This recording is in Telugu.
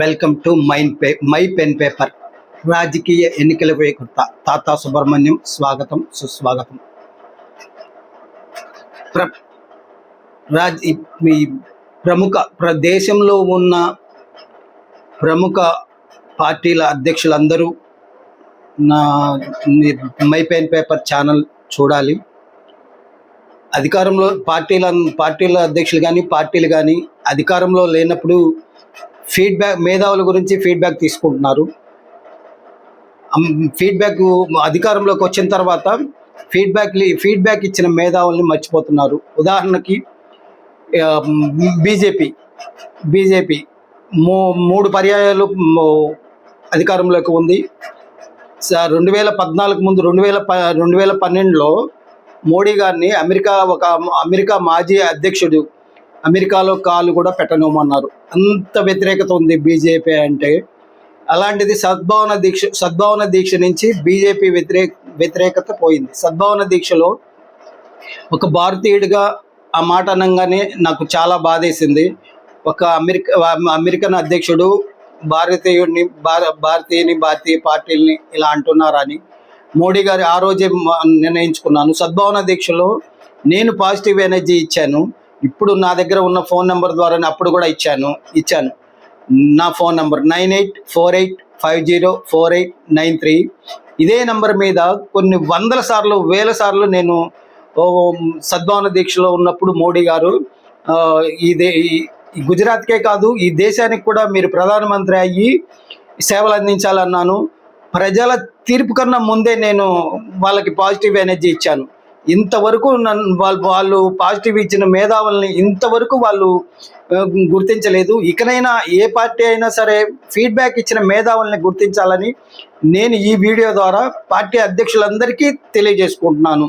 Welcome to mine pay my pen paper రాజకీయ ఎన్నికల వేకుర్త తాతా సుబ్రహ్మణ్యం స్వాగతం సుస్వాగతం. ప్ర రాజ్ మీ ప్రముఖ ప్ర దేశంలో ఉన్న ప్రముఖ పార్టీల అధ్యక్షులందరూ నా మై పెన్ పేపర్ ఛానల్ చూడాలి. అధికారంలో పార్టీల పార్టీల అధ్యక్షులు కానీ పార్టీలు కానీ అధికారంలో లేనప్పుడు ఫీడ్బ్యాక్ మేధావుల గురించి ఫీడ్బ్యాక్ తీసుకుంటున్నారు. ఫీడ్బ్యాక్ అధికారంలోకి వచ్చిన తర్వాత ఫీడ్బ్యాక్ ఫీడ్బ్యాక్ ఇచ్చిన మేధావుల్ని మర్చిపోతున్నారు. ఉదాహరణకి బీజేపీ బీజేపీ మూ మూడు పర్యాయాలు అధికారంలోకి ఉంది. స- రెండు వేల పద్నాలుగు ముందు రెండు వేల ప రెండు వేల పన్నెండులో మోడీ గారిని అమెరికా ఒక అమెరికా మాజీ అధ్యక్షుడు అమెరికాలో కాలు కూడా పెట్టనివ్వమన్నారు. అంత వ్యతిరేకత ఉంది బీజేపీ అంటే. అలాంటిది సద్భావన దీక్ష సద్భావన దీక్ష నుంచి బీజేపీ వ్యతిరేక వ్యతిరేకత పోయింది. సద్భావన దీక్షలో ఒక భారతీయుడిగా ఆ మాట అనగానే నాకు చాలా బాధేసింది. ఒక అమెరికా అమెరికన్ అధ్యక్షుడు భారతీయుడిని భార భారతీయుని భారతీయ పార్టీలని ఇలా అంటున్నారని మోడీ గారు ఆ రోజే నిర్ణయించుకున్నాను. సద్భావన దీక్షలో నేను పాజిటివ్ ఎనర్జీ ఇచ్చాను. ఇప్పుడు నా దగ్గర ఉన్న ఫోన్ నెంబర్ ద్వారా అప్పుడు కూడా ఇచ్చాను ఇచ్చాను. నా phone number nine eight four eight five zero four eight nine three. ఇదే నెంబర్ మీద కొన్ని వందల సార్లు వేల సార్లు నేను సద్భావన దీక్షలో ఉన్నప్పుడు మోడీ గారు ఇదే గుజరాత్కే కాదు ఈ దేశానికి కూడా మీరు ప్రధానమంత్రి అయ్యి సేవలు అందించాలన్నాను. ప్రజల తీర్పు కన్నా ముందే నేను వాళ్ళకి పాజిటివ్ ఎనర్జీ ఇచ్చాను. ఇంతవరకు నన్ను వాళ్ళు వాళ్ళు పాజిటివ్ ఇచ్చిన మేధావుల్ని ఇంతవరకు వాళ్ళు గుర్తించలేదు. ఇకనైనా ఏ పార్టీ అయినా సరే ఫీడ్బ్యాక్ ఇచ్చిన మేధావుల్ని గుర్తించాలని నేను ఈ వీడియో ద్వారా పార్టీ అధ్యక్షులందరికీ తెలియజేసుకుంటున్నాను.